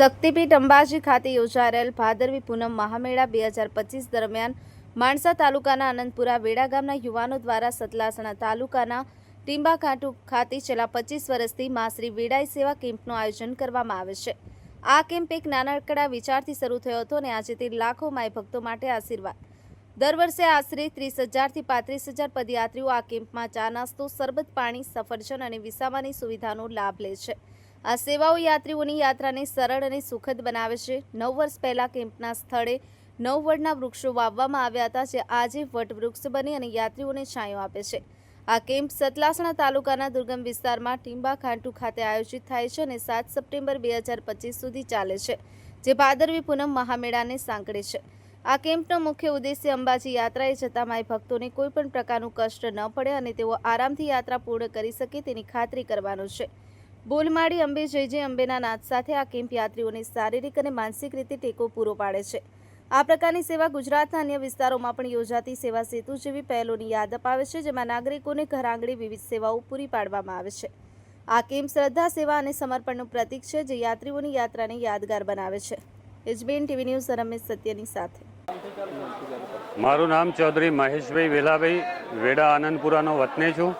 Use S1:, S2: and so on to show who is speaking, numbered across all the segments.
S1: શક્તિપીઠ અંબાજી ખાતે યોજાયેલ ભાદરવી પૂનમ મહામેળા બે હજાર પચીસ દરમિયાન માણસા તાલુકાના આનંદપુરા વેડા ગામના યુવાનો દ્વારા સતલાસણા તાલુકાના ટીંબાકાંઠુ ખાતે છેલ્લા પચીસ વર્ષથી મા શ્રી વેડાઈ સેવા કેમ્પનું આયોજન કરવામાં આવે છે. આ કેમ્પ એક નાનકડા વિચારથી શરૂ થયો હતો અને આજે તે લાખો માય ભક્તો માટે આશીર્વાદ. દર વર્ષે આશરે ત્રીસ હજારથી પાંત્રીસ હજાર પદયાત્રીઓ આ કેમ્પમાં ચા નાસ્તો સરબત પાણી, સફરજન અને વિસાવાની સુવિધાનો લાભ લે છે. આ સેવાઓ યાત્રીઓની યાત્રાને સરળ અને સુખદ બનાવે છે. નવ વર્ષ પહેલાં કેમ્પના સ્થળે નવ વડના વૃક્ષો વાવવામાં આવ્યા હતા, જે આજે વટવૃક્ષ બની અને યાત્રીઓને છાંયો આપે છે. આ કેમ્પ સતલાસણા તાલુકાના દુર્ગમ વિસ્તારમાં ટીંબા ખાંટુ ખાતે આયોજિત થાય છે અને સાત સપ્ટેમ્બર બે હજાર પચીસ સુધી ચાલે છે, જે ભાદરવી પૂનમ મહામેળાને સાંકળે છે. આ કેમ્પનો મુખ્ય ઉદ્દેશ્ય અંબાજી યાત્રાએ જતા માય ભક્તોને કોઈ પણ પ્રકારનું કષ્ટ ન પડે અને તેઓ આરામથી યાત્રા પૂર્ણ કરી શકે તેની ખાતરી કરવાનો છે. બોલમાળી અંબે જય જય અંબેના નાદ સાથે આ કેમ્પ યાત્રીઓને શારીરિક અને માનસિક રીતે ટેકો પૂરો પાડે છે. આ પ્રકારની સેવા ગુજરાતના અન્ય વિસ્તારોમાં પણ યોજાતી સેવા સેતુ જેવી પહેલોની યાદ અપાવે છે, જેમાં નાગરિકોને ઘર આંગણે વિવિધ સેવાઓ પૂરી પાડવામાં આવે છે. આ કેમ્પ શ્રદ્ધા, સેવા અને સમર્પણનું પ્રતીક છે, જે યાત્રીઓની યાત્રાને યાદગાર બનાવે છે. એચબીએન ટીવી ન્યૂઝ રમેશ સત્યની સાથે.
S2: મારું નામ ચૌધરી મહેશભાઈ વેલાભાઈ વેડા આનંદપુરાનો વતની છું.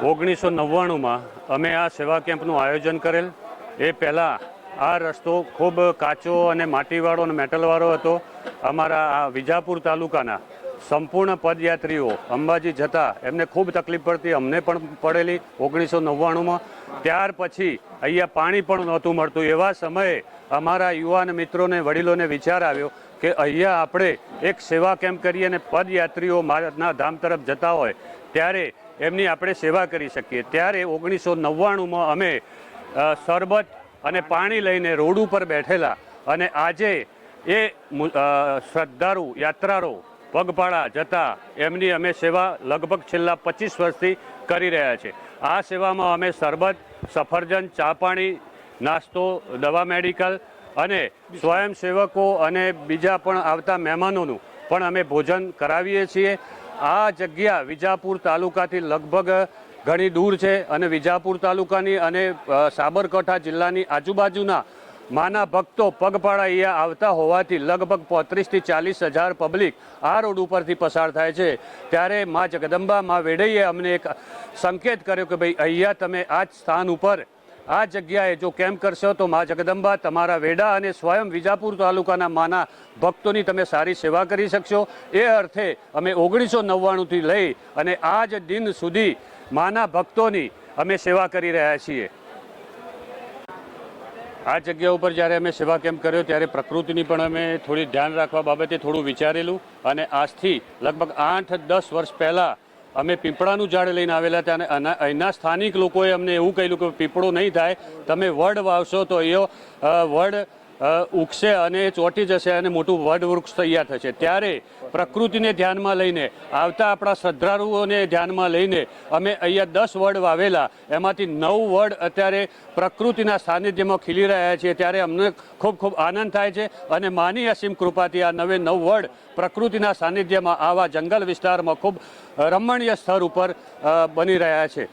S2: ઓગણીસો નવ્વાણુંમાં અમે આ સેવા કેમ્પનું આયોજન કરેલ. એ પહેલાં આ રસ્તો ખૂબ કાચો અને માટીવાળો અને મેટલવાળો હતો. અમારા આ વિજાપુર તાલુકાના સંપૂર્ણ પદયાત્રીઓ અંબાજી જતા એમને ખૂબ તકલીફ પડતી, અમને પણ પડેલી ઓગણીસો નવ્વાણુંમાં. ત્યાર પછી અહીંયા પાણી પણ નહોતું મળતું. એવા સમયે અમારા યુવાન મિત્રોને, વડીલોને વિચાર આવ્યો કે અહીંયા આપણે એક સેવા કેમ્પ કરીએ અને પદયાત્રીઓ મારના ધામ તરફ જતા હોય, ત્યારે એમની આપણે સેવા કરી શકીએ. ત્યારે ઓગણીસો નવ્વાણુંમાં અમે સરબત અને પાણી લઈને રોડ ઉપર બેઠેલા અને આજે એ શ્રદ્ધાળુ, યાત્રાળુ પગપાળા જતા એમની અમે સેવા લગભગ છેલ્લા પચીસ વર્ષથી કરી રહ્યા છે. આ સેવામાં અમે સરબત સફરજન ચા પાણી નાસ્તો, દવા મેડિકલ અને સ્વયંસેવકો અને બીજા પણ આવતા મહેમાનોનું પણ અમે ભોજન કરાવીએ છીએ. આ જગ્યા વિજાપુર તાલુકાથી લગભગ ઘણી દૂર છે અને વિજાપુર તાલુકાની અને સાબરકાંઠા જિલ્લાની આજુબાજુના માના ભક્તો પગપાળા અહીંયા આવતા હોવાથી લગભગ પોત્રીસથી ચાલીસ હજાર પબ્લિક આ રોડ ઉપરથી પસાર થાય છે. ત્યારે મા જગદંબા, મા વેડઈએ અમને એક સંકેત કર્યો કે ભાઈ અહીંયા તમે આ જ સ્થાન ઉપર, આ જગ્યાએ જો કેમ્પ કરશો તો મા જગદંબા તમારા વેડા અને સ્વયં વિજાપુર તાલુકાના માના ભક્તોની તમે સારી સેવા કરી શકશો. એ અર્થે અમે ઓગણીસો નવ્વાણુંથી લઈ અને આ જ દિન સુધી માના ભક્તોની અમે સેવા કરી રહ્યા છીએ. આ જગ્યા ઉપર જ્યારે અમે સેવા કેમ્પ કર્યો, ત્યારે પ્રકૃતિની પણ અમે થોડી ધ્યાન રાખવા બાબતે થોડું વિચારેલું અને આજથી લગભગ આઠ દસ વર્ષ પહેલાં અમે પીપળાનું ઝાડ લઈને આવેલા હતા અને અહીંના સ્થાનિક લોકોએ અમને એવું કહેલું કે પીપળો નહીં થાય, તમે વડ વાવશો તો એ વડ ઉગશે અને ચોંટી જશે અને મોટું વડવૃક્ષ તૈયાર થશે. ત્યારે પ્રકૃતિને ધ્યાનમાં લઈને, આવતા આપણા શ્રદ્ધાળુઓને ધ્યાનમાં લઈને અમે અહીંયા દસ વડ વાવેલા. એમાંથી નવ વડ અત્યારે પ્રકૃતિના સાનિધ્યમાં ખીલી રહ્યા છે. ત્યારે અમને ખૂબ ખૂબ આનંદ થાય છે અને માની અસીમ કૃપાથી આ નવે નવ વડ પ્રકૃતિના સાનિધ્યમાં આવા જંગલ વિસ્તારમાં ખૂબ રમણીય સ્તર ઉપર બની રહ્યા છે.